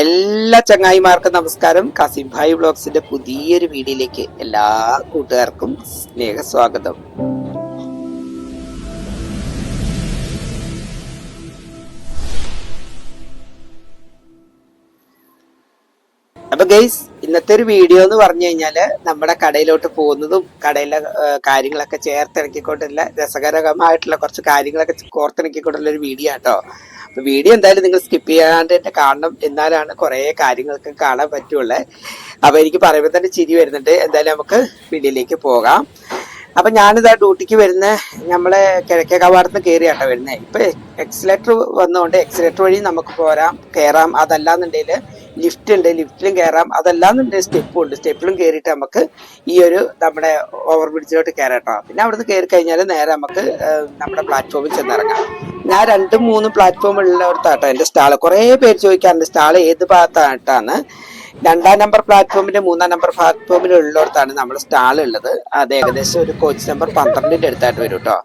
എല്ലാ ചങ്ങായിമാർക്കും നമസ്കാരം. കാസിം ഭായ് ബ്ലോഗ്സിന്റെ പുതിയൊരു വീഡിയോയിലേക്ക് എല്ലാ കൂട്ടുകാർക്കും സ്നേഹസ്വാഗതം. അപ്പൊ ഗൈസ് ഇന്നത്തെ ഒരു വീഡിയോ എന്ന് പറഞ്ഞു കഴിഞ്ഞാൽ നമ്മുടെ കടയിലോട്ട് പോകുന്നതും കടയിലെ കാര്യങ്ങളൊക്കെ ചേർത്തിണക്കിക്കൊണ്ടുള്ള രസകരമായിട്ടുള്ള കുറച്ച് കാര്യങ്ങളൊക്കെ കോർത്തിണക്കിക്കൊണ്ടുള്ള ഒരു വീഡിയോ ആട്ടോ. അപ്പൊ വീഡിയോ എന്തായാലും നിങ്ങൾ സ്കിപ്പ് ചെയ്യാണ്ട് തന്നെ കാണണം. എന്നാലാണ് കുറെ കാര്യങ്ങൾക്ക് കാണാൻ പറ്റുള്ളൂ. അപ്പൊ എനിക്ക് പറയുമ്പോൾ തന്നെ ചിരി വരുന്നുണ്ട്. എന്തായാലും നമുക്ക് വീഡിയോയിലേക്ക് പോകാം. അപ്പൊ ഞാനിതാ ഡ്യൂട്ടിക്ക് വരുന്ന നമ്മളെ കിഴക്കേ കവാടത്ത് കയറിയാട്ടോ വരുന്നത് ഇപ്പൊ എക്സിലേറ്റർ വന്നുകൊണ്ട് എക്സിലേറ്റർ വഴി നമുക്ക് പോരാം. കയറാം അതല്ലാന്നുണ്ടെങ്കിൽ ലിഫ്റ്റ് ഉണ്ട്. ലിഫ്റ്റിലും കയറാം അതല്ലാന്നുണ്ടെങ്കിൽ സ്റ്റെപ്പും ഉണ്ട്. സ്റ്റെപ്പിലും കയറിയിട്ട് നമുക്ക് ഈ ഒരു നമ്മുടെ ഓവർ ബ്രിഡ്ജിലോട്ട് കയറാട്ടോ പിന്നെ അവിടുന്ന് കയറി കഴിഞ്ഞാൽ നേരെ നമുക്ക് നമ്മുടെ പ്ലാറ്റ്ഫോമിൽ ചെന്നിറങ്ങാം. ഞാൻ രണ്ടും മൂന്ന് പ്ലാറ്റ്ഫോം ഉള്ളിടത്താട്ടോ എന്റെ സ്റ്റാൾ. കുറേ പേര് ചോദിക്കാറുണ്ട് സ്റ്റാൾ ഏത് ഭാഗത്തായിട്ടാണ്? രണ്ടാം നമ്പർ പ്ലാറ്റ്ഫോമിന്റെ മൂന്നാം നമ്പർ പ്ലാറ്റ്ഫോമിൽ ഉള്ളിടത്താണ് നമ്മുടെ സ്റ്റാൾ ഉള്ളത്. അത് ഏകദേശം ഒരു കോച്ച് നമ്പർ പന്ത്രണ്ടിന്റെ അടുത്തായിട്ട് വരും കേട്ടോ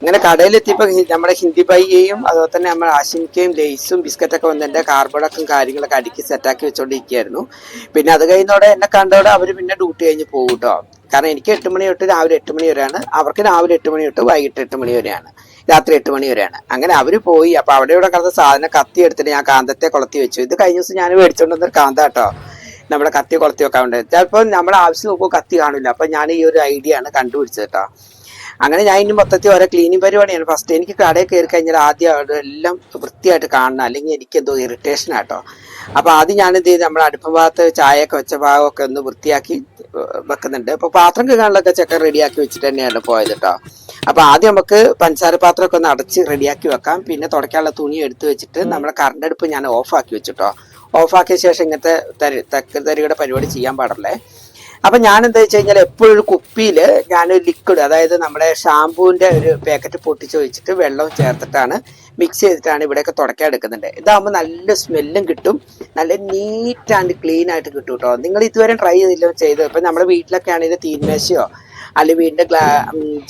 അങ്ങനെ കടയിലെത്തിയപ്പോൾ നമ്മുടെ ഹിന്ദി ബൈയെയും അതുപോലെ തന്നെ നമ്മൾ ആശിമിക്കയും ലേസും ബിസ്ക്കറ്റൊക്കെ വന്ന് എന്റെ കാർബോർഡൊക്കെ കാര്യങ്ങളൊക്കെ അടുക്കി സെറ്റാക്കി വെച്ചോണ്ടിരിക്കുകയായിരുന്നു പിന്നെ അത് കഴിഞ്ഞോടെ എന്നെ കണ്ടോടെ അവർ പിന്നെ ഡ്യൂട്ടി കഴിഞ്ഞ് പോകും കേട്ടോ കാരണം എനിക്ക് എട്ട് മണി തൊട്ട് രാവിലെ എട്ട് മണി വരെയാണ്. അവർക്ക് രാവിലെ എട്ട് മണി തൊട്ട് വൈകിട്ട് എട്ട് മണി വരെയാണ്. രാത്രി എട്ട് മണി വരെയാണ്. അങ്ങനെ അവർ പോയി. അപ്പൊ അവിടെ ഇവിടെ കിടന്ന സാധനം കത്തി എടുത്തിട്ട് ഞാൻ കാന്തത്തെ കൊളത്തി വെച്ചു. ഇത് കഴിഞ്ഞ ദിവസം ഞാൻ മേടിച്ചോണ്ട് വന്നൊരു കാന്ത കേട്ടോ. നമ്മുടെ കത്തി കൊളത്തി വെക്കാൻ വേണ്ടി ചിലപ്പോൾ നമ്മുടെ ആവശ്യം നോക്കുമ്പോൾ കത്തി കാണില്ല. അപ്പൊ ഞാൻ ഈ ഒരു ഐഡിയ ആണ് കണ്ടുപിടിച്ചത് കേട്ടോ. അങ്ങനെ ഞാൻ ഇനി മൊത്തത്തിൽ ഓരോ ക്ലീനിങ് പരിപാടിയാണ്. ഫസ്റ്റ് എനിക്ക് കടയിൽ കയറി കഴിഞ്ഞാൽ ആദ്യം എല്ലാം വൃത്തിയായിട്ട് കാണണം. അല്ലെങ്കിൽ എനിക്ക് എന്തോ ഇറിറ്റേഷൻ ആട്ടോ അപ്പൊ ആദ്യം ഞാൻ എന്ത് ചെയ്ത്? നമ്മുടെ അടുപ്പ് ഭാഗത്ത് ചായയൊക്കെ വെച്ച ഭാഗമൊക്കെ ഒന്ന് വൃത്തിയാക്കി വെക്കുന്നുണ്ട്. അപ്പൊ പാത്രം കഴുകാനുള്ളൊക്കെ ചെക്കൻ റെഡിയാക്കി വെച്ചിട്ട് തന്നെയാണ് പോയത് കേട്ടോ. അപ്പൊ ആദ്യം നമുക്ക് പഞ്ചസാര പാത്രമൊക്കെ ഒന്ന് അടച്ച് റെഡിയാക്കി വെക്കാം. പിന്നെ തുടക്കാനുള്ള തുണി എടുത്തു വെച്ചിട്ട് നമ്മുടെ കറണ്ട് അടുപ്പ് ഞാൻ ഓഫാക്കി വെച്ചിട്ടോ. ഓഫാക്കിയ ശേഷം ഇങ്ങനത്തെ തരി തക്ക തരികയുടെ പരിപാടി ചെയ്യാൻ പാടില്ലേ അപ്പൊ ഞാൻ എന്താ വെച്ച് കഴിഞ്ഞാൽ എപ്പോഴും ഒരു കുപ്പിയിൽ ഞാൻ ലിക്വിഡ് അതായത് നമ്മുടെ ഷാമ്പൂവിന്റെ ഒരു പാക്കറ്റ് പൊട്ടിച്ച് വെച്ചിട്ട് വെള്ളം ചേർത്തിട്ടാണ് മിക്സ് ചെയ്തിട്ടാണ് ഇവിടെയൊക്കെ തുടക്കാൻ എടുക്കുന്നുണ്ട്. ഇതാകുമ്പോൾ നല്ല സ്മെല്ലും കിട്ടും. നല്ല നീറ്റ് ആൻഡ് ക്ലീൻ ആയിട്ട് കിട്ടും കേട്ടോ നിങ്ങൾ ഇതുവരെ ട്രൈ ചെയ്തില്ല ചെയ്ത്? ഇപ്പൊ നമ്മുടെ വീട്ടിലൊക്കെ ആണെങ്കിൽ തീന്മേശയോ അല്ലെങ്കിൽ വീടിന്റെ ഗ്ലാ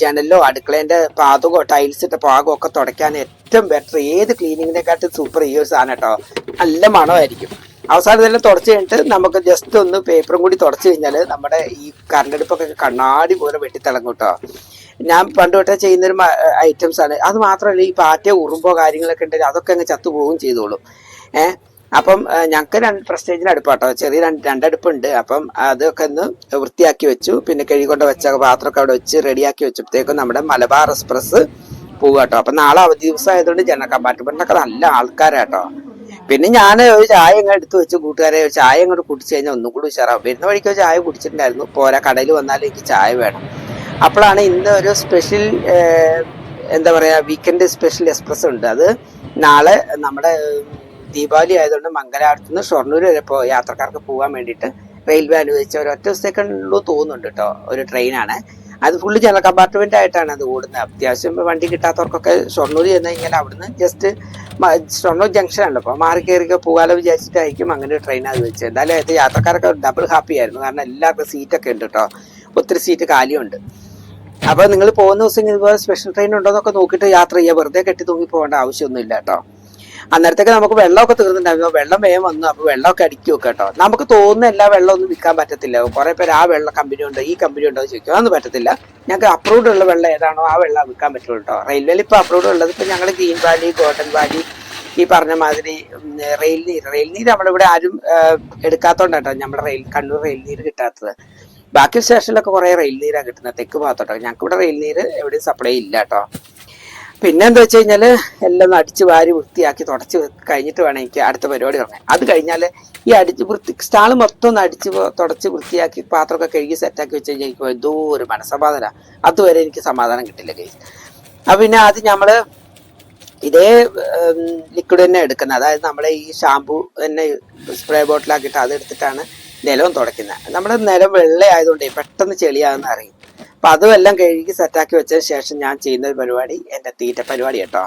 ജനലോ അടുക്കളേന്റെ പാതകോ ടൈൽസ് ഇട്ട പാകോ ഒക്കെ തുടയ്ക്കാൻ ഏറ്റവും ബെറ്റർ ഏത് ക്ലീനിങ്ങിനെക്കാട്ടും സൂപ്പർ ഈ ഒരു സാധനം കേട്ടോ നല്ല മണമായിരിക്കും. അവസാനം തന്നെ തുടച്ച് കഴിഞ്ഞിട്ട് നമുക്ക് ജസ്റ്റ് ഒന്ന് പേപ്പറും കൂടി തുടച്ച് കഴിഞ്ഞാൽ നമ്മുടെ ഈ കറണ്ട് അടുപ്പൊക്കെ കണ്ണാടി പോലെ വെട്ടിത്തിളങ്ങും കേട്ടോ ഞാൻ പണ്ട് തൊട്ടേ ചെയ്യുന്നൊരു ഐറ്റംസ് ആണ്. അത് മാത്രമല്ല ഈ പാറ്റ ഉറുമ്പോ കാര്യങ്ങളൊക്കെ ഉണ്ടെങ്കിൽ അതൊക്കെ അങ്ങ് ചത്തുപോവുകയും ചെയ്തോളും. ഏഹ് അപ്പം ഞങ്ങൾക്ക് രണ്ട് പ്രസ്റ്റേജിന് അടുപ്പാട്ടോ. ചെറിയ രണ്ട് രണ്ടടുപ്പുണ്ട്. അപ്പം അതൊക്കെ ഒന്ന് വൃത്തിയാക്കി വെച്ചു. പിന്നെ കഴുകൊണ്ട് വെച്ച പാത്രമൊക്കെ അവിടെ വെച്ച് റെഡിയാക്കി വെച്ചപ്പോഴത്തേക്കും നമ്മുടെ മലബാർ എക്സ്പ്രസ് പോവാട്ടോ അപ്പം നാളെ അവധി ദിവസം ആയതുകൊണ്ട് ജന കമ്പാർട്ട്മെന്റിലൊക്കെ നല്ല ആൾക്കാരാട്ടോ. പിന്നെ ഞാൻ ഒരു ചായ ഇങ്ങനെ എടുത്തു വെച്ചു. കൂട്ടുകാരെ ചായ ഇങ്ങോട്ട് കുടിച്ചു കഴിഞ്ഞാൽ ഒന്നും കൂടി ഉഷാറാവും. വരുന്ന വഴിക്ക് ചായ കുടിച്ചിട്ടുണ്ടായിരുന്നു. പോരാ കടയിൽ വന്നാൽ എനിക്ക് ചായ വേണം. അപ്പോഴാണ് ഇന്ന് ഒരു സ്പെഷ്യൽ എന്താ പറയാ വീക്കെൻഡ് സ്പെഷ്യൽ എക്സ്പ്രസ് ഉണ്ട്. അത് നാളെ നമ്മുടെ ദീപാവലി ആയതുകൊണ്ട് മംഗലാപുരത്ത് നിന്ന് ഷൊർണൂർ വരെ ഇപ്പോൾ യാത്രക്കാർക്ക് പോകാൻ വേണ്ടിയിട്ട് റെയിൽവേ അനുവദിച്ച ഒരു ഒറ്റ സെക്കൻഡിലോ തോന്നുന്നുണ്ട് കേട്ടോ ഒരു ട്രെയിനാണ്. അത് ഫുള്ള് ജനറൽ കമ്പാർട്ട്മെന്റ് ആയിട്ടാണ് അത് ഓടുന്നത്. അത്യാവശ്യം വണ്ടി കിട്ടാത്തവർക്കൊക്കെ ഷൊർണൂർ ചെന്ന് കഴിഞ്ഞാൽ അവിടുന്ന് ജസ്റ്റ് ഷൊർണൂർ ജംഗ്ഷൻ ആണല്ലോ. അപ്പോൾ മാറി കയറിയൊക്കെ പോകാലോ വിചാരിച്ചിട്ടായിരിക്കും അങ്ങനെ ഒരു ട്രെയിൻ അത് വെച്ചത്. എന്തായാലും അത് യാത്രക്കാരൊക്കെ ഡബിൾ ഹാപ്പി ആയിരുന്നു. കാരണം എല്ലാവർക്കും സീറ്റൊക്കെ ഉണ്ട് കേട്ടോ ഒത്തിരി സീറ്റ് കാലിയുണ്ട്. അപ്പൊ നിങ്ങൾ പോകുന്ന ദിവസം ഇതുപോലെ സ്പെഷ്യൽ ട്രെയിൻ ഉണ്ടോ എന്നൊക്കെ നോക്കിയിട്ട് യാത്ര ചെയ്യുക. വെറുതെ കെട്ടി തൂങ്ങി പോകേണ്ട ആവശ്യമൊന്നുമില്ല കേട്ടോ അന്നേരത്തേക്ക് നമുക്ക് വെള്ളമൊക്കെ തീർന്നിട്ടുണ്ടായിരുന്നു. വെള്ളം വേഗം വന്നു. അപ്പൊ വെള്ളമൊക്കെ അടിക്കും കേട്ടോ. നമുക്ക് തോന്നുന്ന എല്ലാ വെള്ളം ഒന്നും വിൽക്കാൻ പറ്റത്തില്ല. കുറെ പേര് ആ വെള്ളം കമ്പനി ഉണ്ടോ ഈ കമ്പനി ഉണ്ടോ എന്ന് ചോദിക്കും. അതൊന്നും പറ്റത്തില്ല. ഞങ്ങൾക്ക് അപ്രൂവ്ഡ് ഉള്ള വെള്ളം ഏതാണോ ആ വെള്ളം വിൽക്കാൻ പറ്റുള്ളൂ കേട്ടോ. റെയിൽവേയിൽ ഇപ്പൊ അപ്രൂവ്ഡ് ഉള്ളത് ഇപ്പൊ ഞങ്ങൾ ഗ്രീൻ വാലി ഗോൾഡൻ വാലി ഈ പറഞ്ഞ മാതിരി റെയിൽ നീര്. റെയിൽ നീര് നമ്മളിവിടെ ആരും എടുക്കാത്തോണ്ടാട്ടോ നമ്മുടെ റെയിൽ കണ്ണൂർ റെയിൽ നീര് കിട്ടാത്തത്. ബാക്കി സ്റ്റേഷനിലൊക്കെ കുറെ റെയിൽ നീരാണ് കിട്ടുന്നത്. തെക്ക് ഭാഗത്തോട്ടോ. ഞങ്ങൾക്ക് ഇവിടെ റെയിൽ നീര് എവിടെയും സപ്ലൈ ഇല്ല കേട്ടോ. പിന്നെ എന്താ വെച്ച് കഴിഞ്ഞാൽ എല്ലാം അടിച്ച് വാരി വൃത്തിയാക്കി തുടച്ച് കഴിഞ്ഞിട്ട് വേണം എനിക്ക് അടുത്ത പരിപാടി തുടങ്ങാൻ. അത് കഴിഞ്ഞാൽ ഈ അടിച്ച് വൃത്തി സ്റ്റാൾ മൊത്തം ഒന്ന് അടിച്ച് തുടച്ച് വൃത്തിയാക്കി പാത്രമൊക്കെ കഴുകി സെറ്റാക്കി വെച്ച് കഴിഞ്ഞാൽ എനിക്ക് എന്തോ ഒരു മനസ്സമാധാന അതുവരെ എനിക്ക് സമാധാനം കിട്ടില്ല കേസ് അപ്പൊ പിന്നെ ആദ്യം നമ്മൾ ഇതേ ലിക്വിഡ് തന്നെ എടുക്കുന്നത്. അതായത് നമ്മളെ ഈ ഷാമ്പു തന്നെ സ്പ്രേ ബോട്ടിലാക്കിയിട്ട് അത് എടുത്തിട്ടാണ് നിലവും തുടയ്ക്കുന്നത്. നമ്മുടെ നിലം വെള്ള ആയതുകൊണ്ട് പെട്ടെന്ന് ചെളിയാകുന്ന അറിയും അപ്പൊ അതും എല്ലാം കഴുകി സെറ്റാക്കി വെച്ചതിന് ശേഷം ഞാൻ ചെയ്യുന്ന പരിപാടി എന്റെ തീറ്റ പരിപാടി കേട്ടോ.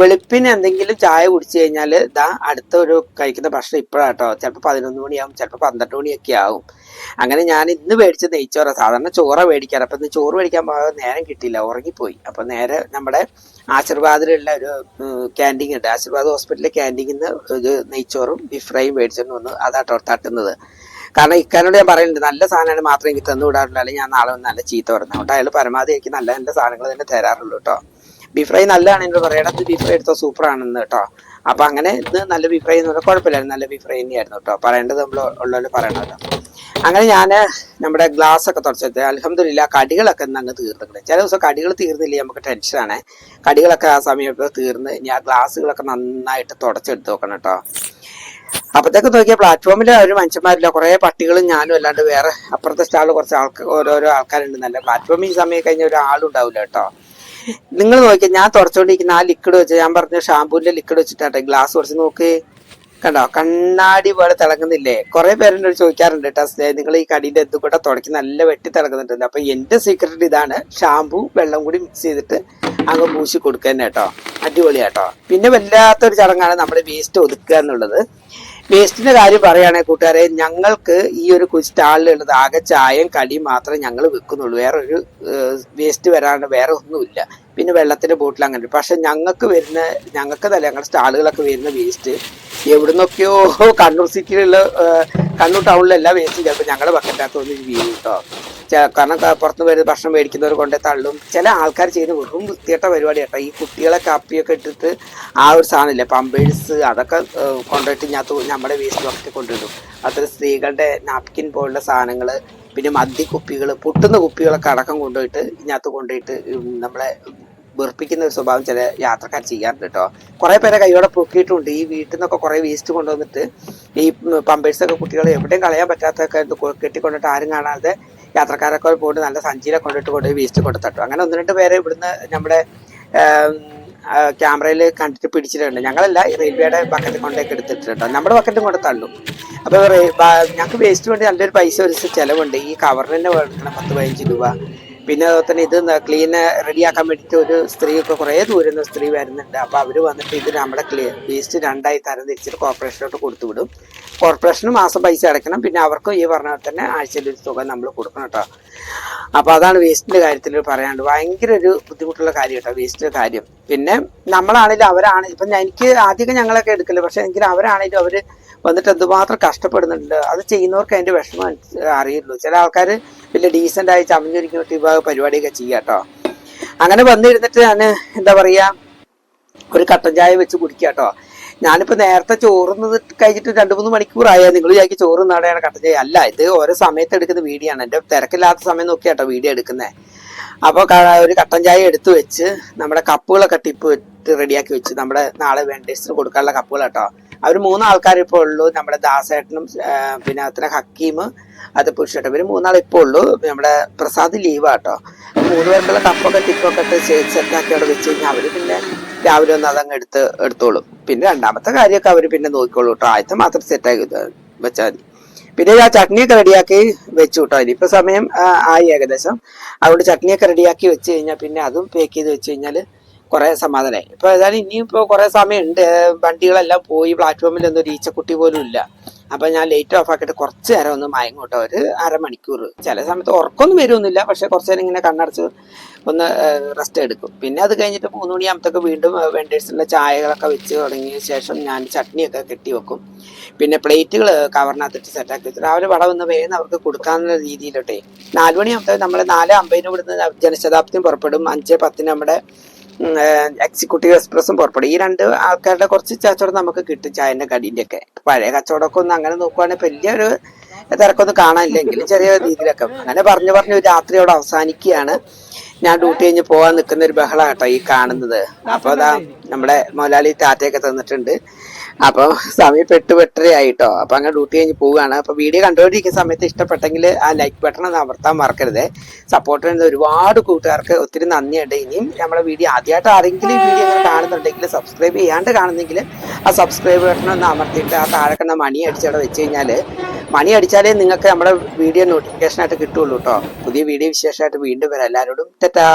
വെളുപ്പിന് എന്തെങ്കിലും ചായ കുടിച്ചു കഴിഞ്ഞാൽ ഇതാ അടുത്ത ഒരു കഴിക്കുന്ന ഭക്ഷണം ഇപ്പോഴാട്ടോ ചിലപ്പോൾ പതിനൊന്ന് മണിയാവും ചിലപ്പോൾ പന്ത്രണ്ട് മണിയൊക്കെ ആവും. അങ്ങനെ ഞാൻ ഇന്ന് മേടിച്ച നെയ്ച്ചോറ. സാധാരണ ചോറ മേടിക്കാറ്. അപ്പം ഇന്ന് ചോറ് മേടിക്കാൻ പോകാൻ നേരം കിട്ടിയില്ല ഉറങ്ങിപ്പോയി. അപ്പോൾ നേരെ നമ്മുടെ ആശീർവാദിലുള്ള ഒരു ക്യാന്റീൻ ഉണ്ട്. ആശീർവാദ് ഹോസ്പിറ്റലിലെ ക്യാന്റീനിൽ നിന്ന് ഒരു നെയ്ച്ചോറും ബീഫ് ഫ്രൈയും മേടിച്ചിട്ട് വന്ന് അതാട്ടോ തട്ടുന്നത്. കാരണം ഇക്കാനോട് ഞാൻ പറയുന്നുണ്ട് നല്ല സാധനമാണ് മാത്രം എനിക്ക് തന്നു വിടാറുള്ളൂ അല്ലെങ്കിൽ ഞാൻ നാളെ വന്ന് നല്ല ചീത്ത പറഞ്ഞു അതുകൊണ്ട് അയാൾ പരമാവധി എനിക്ക് നല്ല നല്ല സാധനങ്ങൾ തന്നെ തരാറുള്ളൂ കേട്ടോ ബീഫ് ഫ്രൈ നല്ലതാണ് എന്നോട് പറയണത് ബീഫ് ഫ്രൈ എടുത്തോ സൂപ്പറാണെന്ന് കേട്ടോ അപ്പൊ അങ്ങനെ ഇന്ന് നല്ല ബീഫ് ഫ്രൈ എന്ന് പറഞ്ഞാൽ കുഴപ്പമില്ലായിരുന്നു. നല്ല ബീഫ് ഫ്രൈ തന്നെയായിരുന്നു കേട്ടോ പറയേണ്ടത് നമ്മൾ ഉള്ളവർ പറയണമല്ലോ. അങ്ങനെ ഞാൻ നമ്മുടെ ഗ്ലാസ് ഒക്കെ തുടച്ചെടുത്ത് അലഹമില്ല കടികളൊക്കെ ഇന്ന് അങ്ങ് തീർന്നിട്ടുണ്ട്. ചില ദിവസം കടികൾ തീർന്നില്ലേ നമുക്ക് ടെൻഷനാണ് കടികളൊക്കെ ആ സമയത്ത് തീർന്ന് ഇനി ആ ഗ്ലാസ്സുകളൊക്കെ നന്നായിട്ട് തുടച്ചെടുത്ത് നോക്കണം കേട്ടോ അപ്പത്തേക്ക് നോക്കിയ പ്ലാറ്റ്ഫോമിൽ ഒരു മനുഷ്യന്മാരില്ല കുറെ പട്ടികളും ഞാനും അല്ലാണ്ട് വേറെ അപ്പുറത്തെ സ്റ്റാളിൽ കുറച്ച് ആൾക്കാർ ഓരോരോ ആൾക്കാരുണ്ട് നല്ല പ്ലാറ്റ്ഫോമിൽ ഈ സമയം കഴിഞ്ഞ ഒരാളുണ്ടാവില്ല കേട്ടോ. നിങ്ങൾ നോക്കിയാൽ ഞാൻ തുടച്ചുകൊണ്ടിരിക്കുന്ന ആ ലിക്വിഡ് വെച്ച് ഞാൻ പറഞ്ഞ ഷാമ്പൂവിന്റെ ലിക്വിഡ് വെച്ചിട്ടാട്ടെ ഗ്ലാസ് കുറച്ച് നോക്ക്. കണ്ടോ? കണ്ണാടി പോലെ തിളങ്ങുന്നില്ലേ? കുറെ പേരെന്നോട് ചോദിക്കാറുണ്ട് കേട്ടോ നിങ്ങൾ ഈ കടീന്റെ എന്ത് കൂടെ തുടക്കി നല്ല വെട്ടി തിളങ്ങുന്നുണ്ട്. അപ്പൊ എന്റെ സീക്രട്ട് ഇതാണ് ഷാമ്പൂ വെള്ളം കൂടി മിക്സ് ചെയ്തിട്ട് അങ്ങ് പൂശി കൊടുക്കുക തന്നെ കേട്ടോ അടിപൊളിയാട്ടോ പിന്നെ വല്ലാത്തൊരു ചടങ്ങാണ് നമ്മുടെ വേസ്റ്റ് ഒതുക്കുക എന്നുള്ളത്. വേസ്റ്റിന്റെ കാര്യം പറയുകയാണെങ്കിൽ കൂട്ടുകാരെ ഞങ്ങൾക്ക് ഈ ഒരു സ്റ്റാളിലുള്ളത് ആകെ ചായയും കടിയും മാത്രമേ ഞങ്ങൾ വെക്കുന്നുള്ളൂ. വേറെ ഒരു വേസ്റ്റ് വരാണ്ട് വേറെ ഒന്നുമില്ല. പിന്നെ വെള്ളത്തിന്റെ ബോട്ടിൽ അങ്ങനെ പക്ഷെ ഞങ്ങൾക്ക് വരുന്ന ഞങ്ങൾക്ക് തന്നെ ഞങ്ങളുടെ സ്റ്റാളുകളൊക്കെ വരുന്ന വേസ്റ്റ് എവിടുന്നൊക്കെയോ കണ്ണൂർ സിറ്റിയിലുള്ള കണ്ണൂർ ടൗണിലെല്ലാ വേസ്റ്റും ചിലപ്പോൾ ഞങ്ങളുടെ ബക്കറ്റിനകത്ത് വന്ന് വീഴും കേട്ടോ. കാരണം പുറത്ത് വരുന്ന ഭക്ഷണം മേടിക്കുന്നവർ കൊണ്ടേ തള്ളും. ചില ആൾക്കാർ ചെയ്യുന്ന വെറും വൃത്തിയേട്ട പരിപാടി കേട്ടോ. ഈ കുട്ടികളെ കാപ്പിയൊക്കെ ഇട്ടിട്ട് ആ ഒരു സാധനമില്ലേ? പമ്പേഴ്സ് അതൊക്കെ കൊണ്ടുപോയിട്ട് ഞാൻ നമ്മുടെ വേസ്റ്റ് ബക്കറ്റ് കൊണ്ടിടും അത്ര സ്ത്രീകളുടെ നാപ്കിൻ പോലുള്ള സാധനങ്ങൾ പിന്നെ മദ്യ കുപ്പികൾ പൊട്ടുന്ന കുപ്പികളൊക്കെ അടക്കം കൊണ്ടുപോയിട്ട് ഇതിനകത്ത് കൊണ്ടുപോയിട്ട് നമ്മളെ വെറുപ്പിക്കുന്ന ഒരു സ്വഭാവം ചില യാത്രക്കാർ ചെയ്യാറുണ്ട് കേട്ടോ. കുറെ പേരെ കൈയോടെ പൊക്കിയിട്ടുണ്ട്. ഈ വീട്ടിൽ നിന്നൊക്കെ കുറെ വേസ്റ്റ് കൊണ്ടുവന്നിട്ട് ഈ പമ്പേഴ്സൊക്കെ കുട്ടികൾ എവിടെയും കളയാൻ പറ്റാത്തൊക്കെ കെട്ടിക്കൊണ്ടിട്ട് ആരും കാണാതെ യാത്രക്കാരൊക്കെ പോയിട്ട് നല്ല സഞ്ചിയിലൊക്കെ കൊണ്ടിട്ട് കൊണ്ടുപോയി വേസ്റ്റ് കൊടുത്തട്ടോ. തട്ടും അങ്ങനെ ഒന്ന് രണ്ട് പേരെ ഇവിടുന്ന് നമ്മുടെ ക്യാമറയിൽ കണ്ടിട്ട് പിടിച്ചിട്ടുണ്ട്. ഞങ്ങളല്ല റെയിൽവേയുടെ ബക്കറ്റ് കൊണ്ടേക്ക് എടുത്തിട്ടുണ്ട് നമ്മുടെ ബക്കറ്റും കൊണ്ട് തള്ളും. അപ്പോൾ ഞങ്ങൾക്ക് വേസ്റ്റ് വേണ്ടി നല്ലൊരു പൈസ ഒരു ചിലവുണ്ട്. ഈ കവറിന് തന്നെ വേണം പത്ത് പതിനഞ്ച് രൂപ. പിന്നെ അതുപോലെ തന്നെ ഇത് ക്ലീൻ റെഡിയാക്കാൻ വേണ്ടിയിട്ട് ഒരു സ്ത്രീ ഒക്കെ കുറേ ദൂരം നിന്ന് സ്ത്രീ വരുന്നുണ്ട്. അപ്പോൾ അവർ വന്നിട്ട് ഇത് നമ്മുടെ ക്ലീ വേസ്റ്റ് രണ്ടായി തരം തിരിച്ചിട്ട് കോർപ്പറേഷനിലോട്ട് കൊടുത്തു വിടും. കോർപ്പറേഷന് മാസം പൈസ അടയ്ക്കണം. പിന്നെ അവർക്കും ഈ പറഞ്ഞ പോലെ തന്നെ ആഴ്ചയിൽ ഒരു തുക നമ്മൾ കൊടുക്കണം കേട്ടോ. അപ്പോൾ അതാണ് വേസ്റ്റിന്റെ കാര്യത്തിൽ പറയാണ്ട് ഭയങ്കര ഒരു ബുദ്ധിമുട്ടുള്ള കാര്യം കേട്ടോ വേസ്റ്റിന്റെ കാര്യം. പിന്നെ നമ്മളാണെങ്കിലും അവരാണ് ഇപ്പം എനിക്ക് ആദ്യമൊക്കെ ഞങ്ങളൊക്കെ എടുക്കില്ല പക്ഷെ എങ്കിലും അവരാണെങ്കിലും അവർ വന്നിട്ട് എന്തുമാത്രം കഷ്ടപ്പെടുന്നുണ്ട് അത് ചെയ്യുന്നവർക്ക് അതിന്റെ വിഷമം അറിയുള്ളൂ. ചില ആൾക്കാർ വലിയ ചമഞ്ഞൊരുക്കിയിട്ട് ഈ വക പരിപാടിയൊക്കെ ചെയ്യാം കേട്ടോ അങ്ങനെ വന്നിരുന്നിട്ട് ഞാൻ എന്താ പറയാ ഒരു കട്ടൻ ചായ വെച്ച് കുടിക്കാട്ടോ കേട്ടോ ഞാനിപ്പോ നേരത്തെ ചോറുന്നത് കഴിഞ്ഞിട്ട് രണ്ട് മൂന്ന് മണിക്കൂറായോ? നിങ്ങൾ വിചാരിക്കും ചോറ് നാടെയാണ് കട്ട് ചെയ്യുക. അല്ല ഇത് ഓരോ സമയത്ത് എടുക്കുന്ന വീഡിയോ ആണ്. എന്റെ തിരക്കില്ലാത്ത സമയം നോക്കിയാട്ടോ വീഡിയോ എടുക്കുന്നത് അപ്പോൾ ഒരു കട്ടൻ ചായ എടുത്തു വെച്ച് നമ്മുടെ കപ്പുകളൊക്കെ ടിപ്പ് റെഡിയാക്കി വെച്ച് നമ്മുടെ നാളെ വെണ്ടേഴ്സിന് കൊടുക്കാനുള്ള കപ്പുകൾ കേട്ടോ. അവർ മൂന്ന് ആൾക്കാർ ഇപ്പോൾ ഉള്ളൂ. നമ്മുടെ ദാസേട്ടനും പിന്നെ അത്ര ഹക്കീം അത് പുരുഷേട്ടൻ ഇവർ മൂന്നാൾ ഇപ്പോൾ ഉള്ളൂ. നമ്മുടെ പ്രസാദ് ലീവാ കേട്ടോ. മൂന്ന് പേർക്കുള്ള കപ്പൊക്കെ ടിപ്പൊക്കെ ഇട്ട് സെറ്റാക്കി അവിടെ വെച്ച് കഴിഞ്ഞാൽ അവർ പിന്നെ രാവിലെ ഒന്ന് അതങ്ങ് എടുത്ത് എടുത്തോളും. പിന്നെ രണ്ടാമത്തെ കാര്യമൊക്കെ അവർ പിന്നെ നോക്കിക്കോളൂ കേട്ടോ. ആദ്യത്തെ മാത്രം സെറ്റാക്കി വെച്ചാൽ മതി. പിന്നെ ആ ചട്നിയൊക്കെ റെഡിയാക്കി വെച്ചു കേട്ടോ. ഇനിയിപ്പോൾ സമയം ആയി ഏകദേശം. അതുകൊണ്ട് ചട്നിയൊക്കെ റെഡിയാക്കി വെച്ച് കഴിഞ്ഞാൽ പിന്നെ അതും പാക്ക് ചെയ്ത് വെച്ച് കഴിഞ്ഞാൽ കുറെ സമാധാനമായി ഇപ്പൊ ഏതായാലും ഇനിയിപ്പോ കുറെ സമയമുണ്ട്. വണ്ടികളെല്ലാം പോയി പ്ലാറ്റ്ഫോമിൽ ഒന്നും ഈച്ചക്കുട്ടി പോലും ഇല്ല. അപ്പൊ ഞാൻ ലേറ്റ് ഓഫ് ആക്കിയിട്ട് കുറച്ച് നേരം ഒന്ന് മയങ്ങും കേട്ടോ ഒരു അരമണിക്കൂർ. ചില സമയത്ത് ഉറക്കമൊന്നും വരുമൊന്നുമില്ല പക്ഷെ കുറച്ച് നേരം ഇങ്ങനെ കണ്ണടച്ച് ഒന്ന് റെസ്റ്റ് എടുക്കും. പിന്നെ അത് കഴിഞ്ഞിട്ട് മൂന്ന് മണിയാകുമ്പോഴത്തേക്ക് വീണ്ടും വെണ്ടേഴ്സിന്റെ ചായകളൊക്കെ വെച്ച് തുടങ്ങിയ ശേഷം ഞാൻ ചട്നിയൊക്കെ കെട്ടി വെക്കും. പിന്നെ പ്ലേറ്റുകൾ കവറിനകത്തിട്ട് സെറ്റാക്കി വെച്ചു രാവിലെ വട വന്ന് വേഗം അവർക്ക് കൊടുക്കാവുന്ന രീതിയിലോട്ടെ. നാല് മണിയാകുമ്പോഴത്തേക്ക് നമ്മൾ നാല് അമ്പതിന് ഇവിടുന്ന് ജനശതാബ്ദിയും പുറപ്പെടും. അഞ്ച് പത്തിന് നമ്മുടെ എക്സിക്യൂട്ടീവ് എക്സ്പ്രസും പുറപ്പെടും. ഈ രണ്ട് ആൾക്കാരുടെ കുറച്ച് കച്ചവടം നമുക്ക് കിട്ടും ചായന്റെ കടീന്റെ ഒക്കെ പഴയ കച്ചവടമൊക്കെ ഒന്ന് അങ്ങനെ നോക്കുവാണെങ്കിൽ വലിയൊരു തിരക്കൊന്നും കാണാനില്ലെങ്കിലും ചെറിയ രീതിയിലൊക്കെ. അങ്ങനെ പറഞ്ഞു പറഞ്ഞു രാത്രിയോട് അവസാനിക്കുകയാണ്. ഞാൻ ഡ്യൂട്ടി കഴിഞ്ഞ് പോകാൻ നിൽക്കുന്ന ഒരു ബഹളാട്ടോ ഈ കാണുന്നത്. അപ്പൊ അതാ നമ്മുടെ മൊലാലി ടാറ്റയൊക്കെ തന്നിട്ടുണ്ട്. അപ്പൊ സമയം പെട്ട് എട്ട് ആയിട്ടോ അപ്പൊ അങ്ങനെ ഡ്യൂട്ടി കഴിഞ്ഞ് പോവുകയാണ്. അപ്പൊ വീഡിയോ കണ്ടുകൊണ്ടിരിക്കുന്ന സമയത്ത് ഇഷ്ടപ്പെട്ടെങ്കിൽ ആ ലൈക്ക് ബട്ടൺ ഒന്ന് അമർത്താൻ മറക്കരുത്. സപ്പോർട്ട് ചെയ്യുന്ന ഒരുപാട് കൂട്ടുകാർക്ക് ഒത്തിരി നന്ദിയുണ്ട്. ഇനിയും നമ്മുടെ വീഡിയോ ആദ്യമായിട്ട് ആരെങ്കിലും ഈ വീഡിയോ ഇങ്ങനെ കാണുന്നുണ്ടെങ്കിൽ സബ്സ്ക്രൈബ് ചെയ്യാണ്ട് കാണുന്നെങ്കിൽ ആ സബ്സ്ക്രൈബ് ബട്ടൺ ഒന്ന് അമർത്തിയിട്ട് ആ താഴെ കണ്ട മണി അടിച്ചവിടെ വെച്ച് കഴിഞ്ഞാൽ മണി അടിച്ചാലേ നിങ്ങൾക്ക് നമ്മുടെ വീഡിയോ നോട്ടിഫിക്കേഷൻ ആയിട്ട് കിട്ടുള്ളൂ കേട്ടോ പുതിയ വീഡിയോ വിശേഷമായിട്ട് വീണ്ടും വരാം. എല്ലാവരോടും ടാറ്റാ.